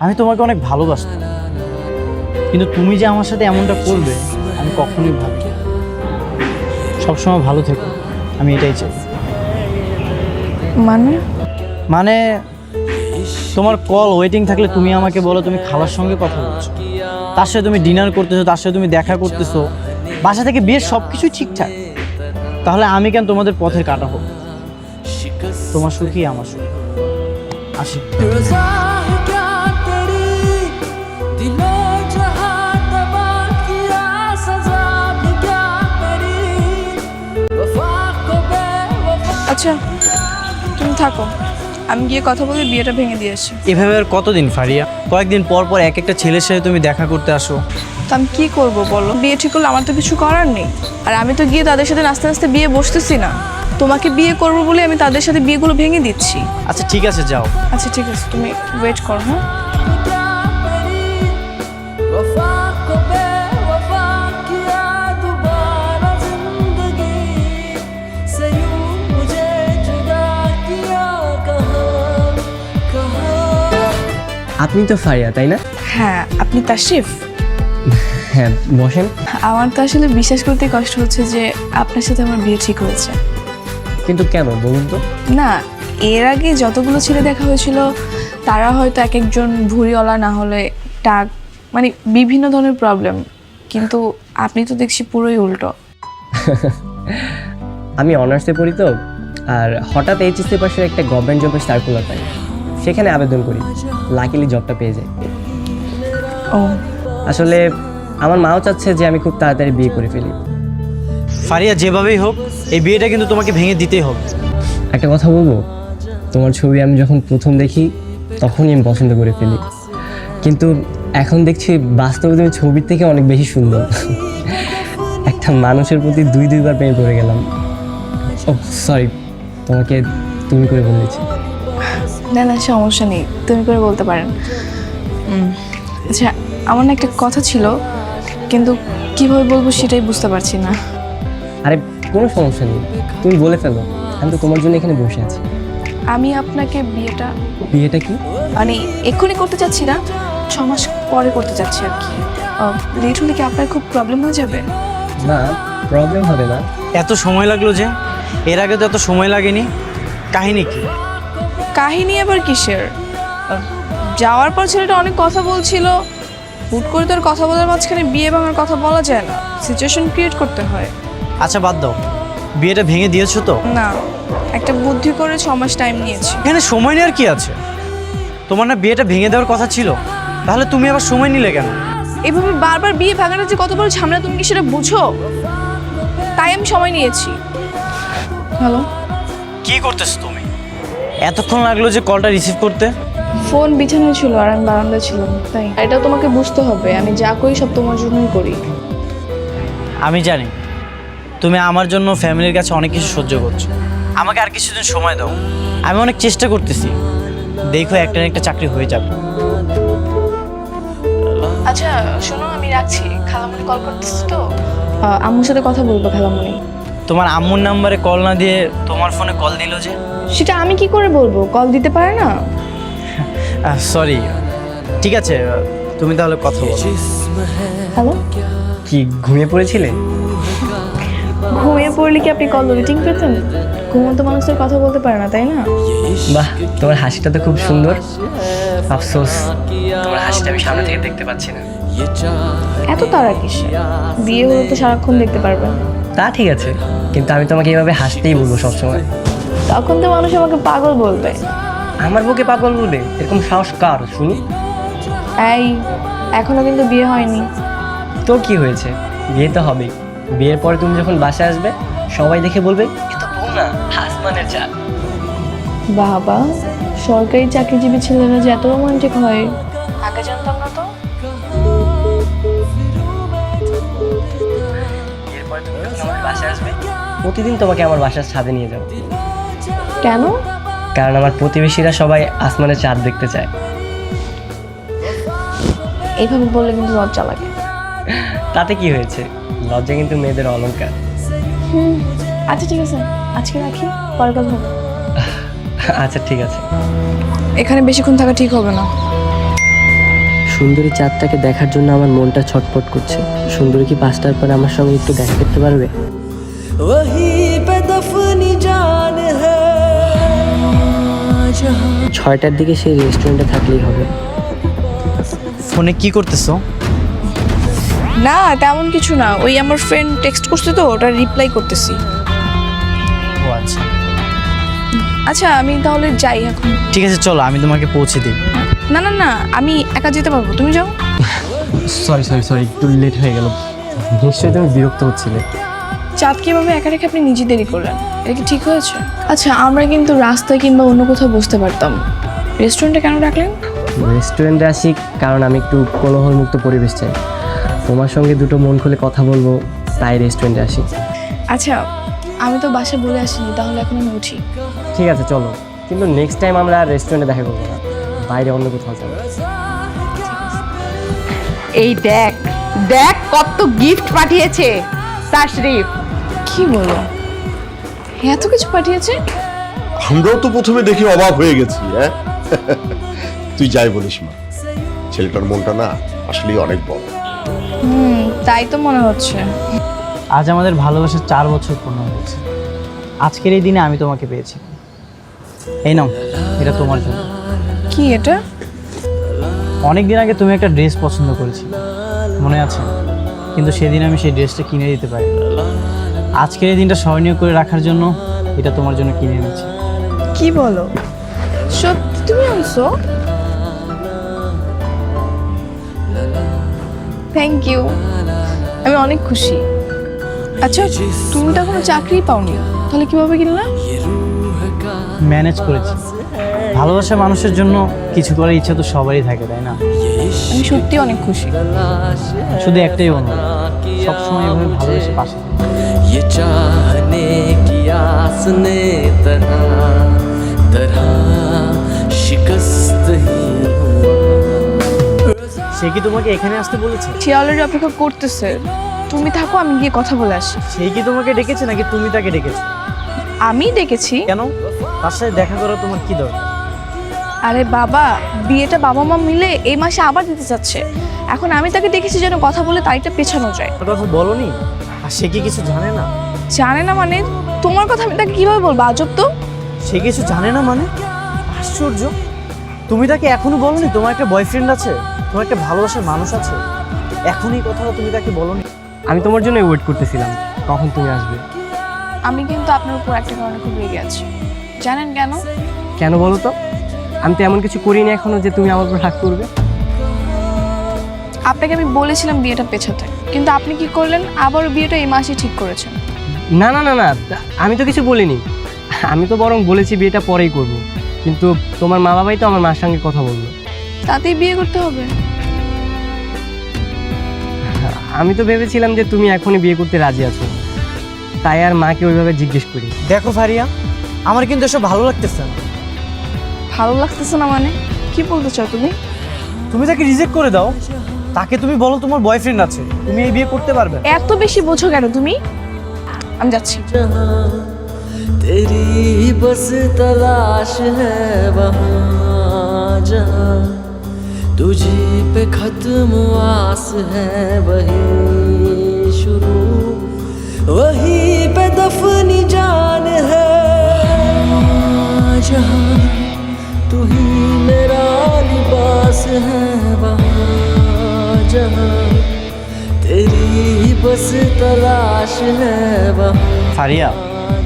আমি তোমাকে অনেক ভালোবাসতাম। কিন্তু তুমি যে আমার সাথে এমনটা করবে আমি কখনোই ভাবি সবসময় ভালো থেকো আমি এটাই চাই। মানে? মানে তোমার কল ওয়েটিং থাকলে তুমি আমাকে বলো তুমি খালার সঙ্গে কথা বলছো। তার সাথে তুমি ডিনার করতেছো তার সাথে তুমি দেখা করতেছো। বাসা থেকে বিয়ের সব কিছুই ঠিকঠাক। তাহলে আমি কেন তোমাদের পথের কাটা হোক তোমার সুখী আমার সুখ। আসি। আচ্ছা তুমি থাকো। আমি গিয়ে কথা বলে বিয়েটা ভেঙে দিয়ে আসি। এভাবে আর কতদিন ফারিয়া? কয়েকদিন পর পর এক একটা ছেলের সাথে তুমি দেখা করতে আসো। তো আমি কী করব বলো? বিয়ে ঠিক করলে আমার তো কিছু করার নেই। আর আমি তো গিয়ে তাদের সাথে আস্তে আস্তে বিয়ে বসতেছি না। তোমাকে বিয়ে করব বলে আমি তাদের সাথে বিয়েগুলো ভেঙে দিচ্ছি। আচ্ছা ঠিক আছে যাও। আচ্ছা ঠিক আছে তুমি ওয়েট করো হ্যাঁ? আপনি তো ফারিয়া তাই না? হ্যাঁ আপনি তাশরিফ? হ্যাঁ বসেন। আমার তো আসলে বিশ্বাস করতে কষ্ট হচ্ছে যে আপনার সাথে আমার বিয়ে ঠিক হয়েছে। কিন্তু কেন বলুন তো। না এর আগে যতগুলো ছেলে দেখা হয়েছিল তারা হয়তো এক একজন ভুঁড়িওয়ালা না হলে টাক মানে বিভিন্ন ধরনের প্রবলেম কিন্তু আপনি তো দেখছি পুরোই উল্টো। আমি অনার্সে পড়ি তো আর হঠাৎ এইচএসসি পাশের একটা গভর্নমেন্ট জবের সার্কুলার পাই। সেখানে আবেদন করি। লাকিলি জবটা পেয়ে যাই। ও। আসলে আমার মাও চাচ্ছে যে আমি খুব তাড়াতাড়ি বিয়ে করে ফেলি। ফারিয়া যেভাবেই হোক এই বিয়েটা কিন্তু তোমাকে ভেঙে দিতেই হবে। একটা কথা বলব? তোমার ছবি আমি যখন প্রথম দেখি তখনই আমি পছন্দ করে ফেলি। কিন্তু এখন দেখছি বাস্তবে তুমি ছবির থেকে অনেক বেশি সুন্দর। একটা মানুষের প্রতি দুই দুইবার প্রেমে পড়ে গেলাম। ও সরি তোমাকে তুমি করে বলেছি। না না সমস্যা নেই। তুমি করে বলতে পারেন। আচ্ছা আমার না একটা কথা ছিল কিন্তু কীভাবে বলব সেটাই বুঝতে পারছি না। আরে কোনো সমস্যা নেই। তুমি বলে ফেলো। আমি তো তোমার জন্য এখানে বসে আছি। আমি আপনাকে বিয়েটা বিয়েটা কি? মানে এক্ষুনি করতে চাচ্ছি না ছ মাস পরে করতে চাচ্ছি আর কি। লেট হলে কি আপনার খুব প্রবলেম হয়ে যাবে? না প্রবলেম হবে না। এত সময় লাগল যে? এর আগে তো এত সময় লাগেনি। কাহিনী কি? কাহিনী আবার কিসের? যাওয়ার পর ছেলেটা অনেক কথা বলছিল। হুট করে তো আর কথা বলার মাঝখানে বিয়ে ভাঙার কথা বলা যায় না। সিচুয়েশন ক্রিয়েট করতে হয়। আচ্ছা বাদ দাও। বিয়েটা ভেঙে দিয়েছ তো? না একটা বুদ্ধি করে ছ মাস টাইম নিয়েছি। এখানে সময় নেওয়ার কি আছে? তোমার না বিয়েটা ভেঙে দেওয়ার কথা ছিল। তাহলে তুমি আবার সময় নিলে কেন? এভাবে বারবার বিয়ে ভাঙাটা যে কত বড় ঝামেলা তুমি কি সেটা বুঝো? তাই আমি সময় নিয়েছি। হ্যালো কি করতেছো তুমি? এতক্ষণ লাগল যে কলটা রিসিভ করতে? ফোন বিছানায় ছিল আর আমি বারান্দায় ছিলাম তাই। এটা তোমাকে বুঝতে হবে আমি যা করি সব তোমার জন্যই করি। আমি জানি। তুমি আমার জন্য ফ্যামিলির কাছে অনেক কিছু সহ্য করছ। আমাকে আর কিছুদিন সময় দাও। আমি অনেক চেষ্টা করতেছি। দেখো একটা না একটা চাকরি হয়ে যাবে। আচ্ছা শোনো আমি রাখছি। খালামণি কল করতেছি তো। আম্মুর সাথে কথা বলব খালামণি। তোমার আম্মুর নাম্বারে কল না দিয়ে তোমার ফোনে কল দিল যে? সেটা আমি কি করে বলব? কল দিতে পারে না? সরি ঠিক আছে তুমি তাহলে কথা বলো। হ্যালো কি ঘুমিয়ে পড়েছিলে? ঘুমিয়ে পড়লে কি আপনি কল ওয়েটিং পেতেন? ঘুমন্ত মানুষের কথা বলতে পারে না তাই না? বাহ তোমার হাসিটা তো খুব সুন্দর। আফসোস তোমার হাসিটা আমি সামনে থেকে দেখতে পাচ্ছি না। এত তারা কিসে? বিয়ে হলে তো সারাক্ষণ দেখতে পারবেন তা ঠিক আছে কিন্তু আমি তোমাকে এইভাবে হাসতেই বলব সবসময়। তখন তো মানুষ আমাকে পাগল বলবে। আমার বুকে পাগল বলবে? এরকম সাহস কার শুনি? এই এখনও কিন্তু বিয়ে হয়নি। তো কি হয়েছে? বিয়ে তো হবেই বিয়ের পরে তুমি যখন বাসায় আসবে সবাই দেখে বলবে এ তো বউ না আসমানের চাঁদ। বাবা সরকারি চাকরিজীবী ছেলেরা যে এত রোমান্টিক হয়। প্রতিদিন তোমাকে আমার বাসার ছাদে নিয়ে যাব। কেন? কারণ আমার প্রতিবেশীরা সবাই আসমানের চাঁদ দেখতে চায়। এইভাবে বললে কিন্তু লজ্জা লাগে। তাতে কি হয়েছে? লজ্জা কিন্তু মেয়েদের অলংকার আচ্ছা ঠিক আছে আজকে রাখি পরে কথা হবে। আচ্ছা ঠিক আছে। এখানে বেশিক্ষণ থাকা ঠিক হবে না। সুন্দরী চাঁদটাকে দেখার জন্য আমার মনটা ছটফট করছে। সুন্দরী কি পাঁচটার পরে আমার সঙ্গে একটু দেখা করতে পারবে? ছয়টার দিকে সেই রেস্টুরেন্টে থাকলেই হবে। ফোনে কি করতেছো? না তেমন কিছু না। ওই আমার ফ্রেন্ড টেক্সট করছে তো ওটা রিপ্লাই করতেছি। ও আচ্ছা। আচ্ছা আমি তাহলে যাই এখন। ঠিক আছে চলো আমি তোমাকে পৌঁছে দিই। না না না আমি একা যেতে পারব। তুমি যাও। সরি সরি সরি একটু লেট হয়ে গেল। নিশ্চয়ই তুমি বিরক্ত হচ্ছিলে। চাঁদ কীভাবে একা রেখে আপনি নিজে দেরি করলেন? এটা কি ঠিক হয়েছে? আচ্ছা আমরা কিন্তু রাস্তায় কিংবা অন্য কোথাও বসতে পারতাম। রেস্টুরেন্টে কেন রাখলেন রেস্টুরেন্টে আসি কারণ আমি একটু কোলাহলমুক্ত পরিবেশ চাই। তোমার সঙ্গে দুটো মন খুলে কথা বলব তাই রেস্টুরেন্টে আসি। আচ্ছা আমি তো বাসায় বলে আসিনি তাহলে এখন আমি উঠি। ঠিক আছে চলো। কিন্তু নেক্সট টাইম আমরা আর রেস্টুরেন্টে দেখা করব না। বাইরে অন্য কোথাও যাব। এই দেখ দেখ কত গিফট পাঠিয়েছে। তাশরিফ কি বলো? এত কিছু পাঠিয়েছে? আমরাও তো প্রথমে দেখে অবাক হয়ে গেছি হ্যাঁ? তুই যাই বলিস মা। ছেলেটার মনটা না আসলেই অনেক বড়। হুম তাই তো মনে হচ্ছে। আজ আমাদের ভালোবাসার চার বছর পূর্ণ হয়েছে আজকের এই দিনে আমি তোমাকে পেয়েছি। এই নাও এটা তোমার জন্য। কি এটা? অনেক দিন আগে তুমি একটা ড্রেস পছন্দ করেছিলে মনে আছে? কিন্তু সেদিন আমি সেই ড্রেসটা কিনে দিতে পারি আজকের এই দিনটা স্মরণীয় করে রাখার জন্য এটা তোমার জন্য কিনে এনেছি। কি বলো? সত্যি তুমি আনছো? থ্যাংক ইউ আমি অনেক খুশি। আচ্ছা তুমি তো কোনো চাকরি পাওনি। তাহলে কীভাবে কিনলা? ম্যানেজ করেছি। ভালোবাসা মানুষের জন্য কিছু করার ইচ্ছা তো সবারই থাকে তাই না? আমি সত্যি অনেক খুশি। শুধু একটাই অনুরোধ সবসময় এভাবে ভালোবেসে পাশে चाहने की आस ने तरह तरह शिकस्त ही সে কি তোমাকে এখানে আসতে বলেছে সে অলরেডি অপেক্ষা করতেছে তুমি থাকো আমি গিয়ে কথা বলে আসি সেই কি তোমাকে ডেকেছে নাকি তুমি তাকে ডেকেছো আমি ডেকেছি কেন তার সাথে দেখা করা তোমার কি দরকার আরে বাবা বিয়েটা বাবা মা মিলে এই মাসে আবার দিতে চাচ্ছে এখন আমি তাকে দেখেছি যেন কথা বলে তারিখটা পেছানো যায় ওর কথা বলনি আর সে কি কিছু জানে না জানে না মানে? তোমার কথা আমি তাকে কীভাবে বলব? আজব তো। সে কিছু জানে না মানে? আশ্চর্য। তুমি তাকে এখনও বলনি? তোমার একটা বয়ফ্রেন্ড আছে? তোমার একটা ভালোবাসার মানুষ আছে? এখন এই কথাটা তুমি তাকে বলনি? আমি তোমার জন্য ওয়েট করতেছিলাম। কখন তুমি আসবে? আমি কিন্তু আপনার উপর একটা কারণে খুব রেগে আছি। জানেন কেন? কেন বলো তো? আমি তো এমন কিছু করিনি এখনও যে তুমি আমার উপর রাগ করবে। আপনাকে আমি বলেছিলাম বিয়েটা পেছাতে। কিন্তু আপনি কি করলেন? আবার বিয়েটা এই মাসে ঠিক করেছেন। না না না না আমি তো কিছু বলিনি। আমি তো বরং বলেছি বিয়েটা পরেই করব। কিন্তু তোমার মা বাবাই তো আমার মার সঙ্গে কথা বলল। তাতেই বিয়ে করতে হবে। আমি তো ভেবেছিলাম যে তুমি এখনই বিয়ে করতে রাজি আছো। তাই আর মাকে ওইভাবে জিজ্ঞেস করি। দেখো ফারিয়া আমার কিন্তু এসব ভালো লাগতেছে না। ভালো লাগতেছে না মানে? কি বলতে চাও তুমি? তুমি তাকে রিজেক্ট করে দাও। তাকে তুমি বলো তোমার বয়ফ্রেন্ড আছে। তুমি এই বিয়ে করতে পারবে এত বেশি বোঝো কেন তুমি? আমি যাচ্ছি जहाँ तेरी ही बस तलाश है वहाँ जहाँ तुझी पे खत्म आस है वही शुरू वहीं पे दफनी जान है जहाँ तू ही मेरा लिबास है वहाँ जहाँ ফারিয়া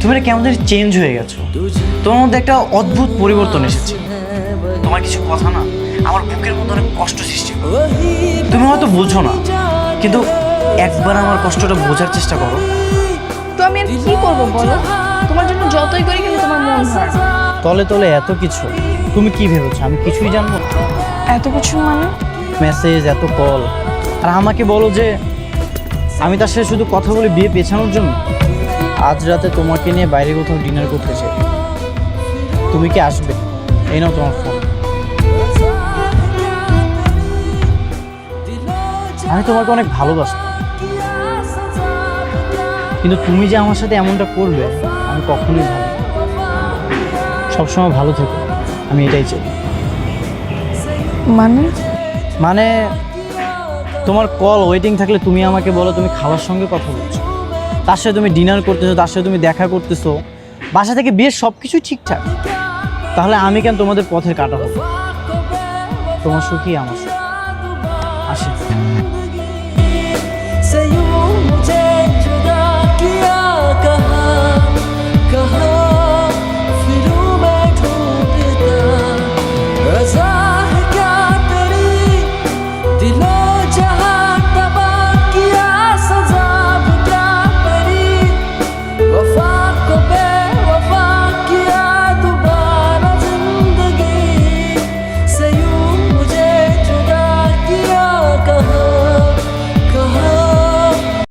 তুমি কেমন জানি চেঞ্জ হয়ে গেছো। তোমার মধ্যে একটা অদ্ভুত পরিবর্তন এসেছে। তোমার কিছু কথা না আমার বুকের মধ্যে অনেক কষ্ট সৃষ্টি তুমি হয়তো বোঝো না কিন্তু একবার আমার কষ্টটা বোঝার চেষ্টা করো। তো আমি আর কি করব বলো? তোমার জন্য যতই করি কিন্তু তোমার মন তলে তলে এত কিছু তুমি কি ভেবেছো? আমি কিছুই জানব এত কিছু মানে? মেসেজ এত কল আর আমাকে বলো যে আমি তার সাথে শুধু কথা বলে বিয়ে পেছানোর জন্য? আজ রাতে তোমাকে নিয়ে বাইরে কোথাও ডিনার করতে চাই। তুমি কি আসবে? এই নাও তোমার ফোন আমি তোমাকে অনেক ভালোবাসতাম কিন্তু তুমি যে আমার সাথে এমনটা করবে আমি কখনোই ভাবি সবসময় ভালো থেকো। আমি এটাই চাই। মানে? মানে তোমার কল ওয়েটিং থাকলে তুমি আমাকে বলো, তুমি খাওয়ার সঙ্গে কথা বলছো। তার সাথে তুমি ডিনার করতেছো, তার সাথে তুমি দেখা করতেছো। বাসা থেকে বিয়ের সব কিছুই ঠিকঠাক। তাহলে আমি কেন তোমাদের পথের কাটা হব? তোমার সুখী আমার সুখ। আসি।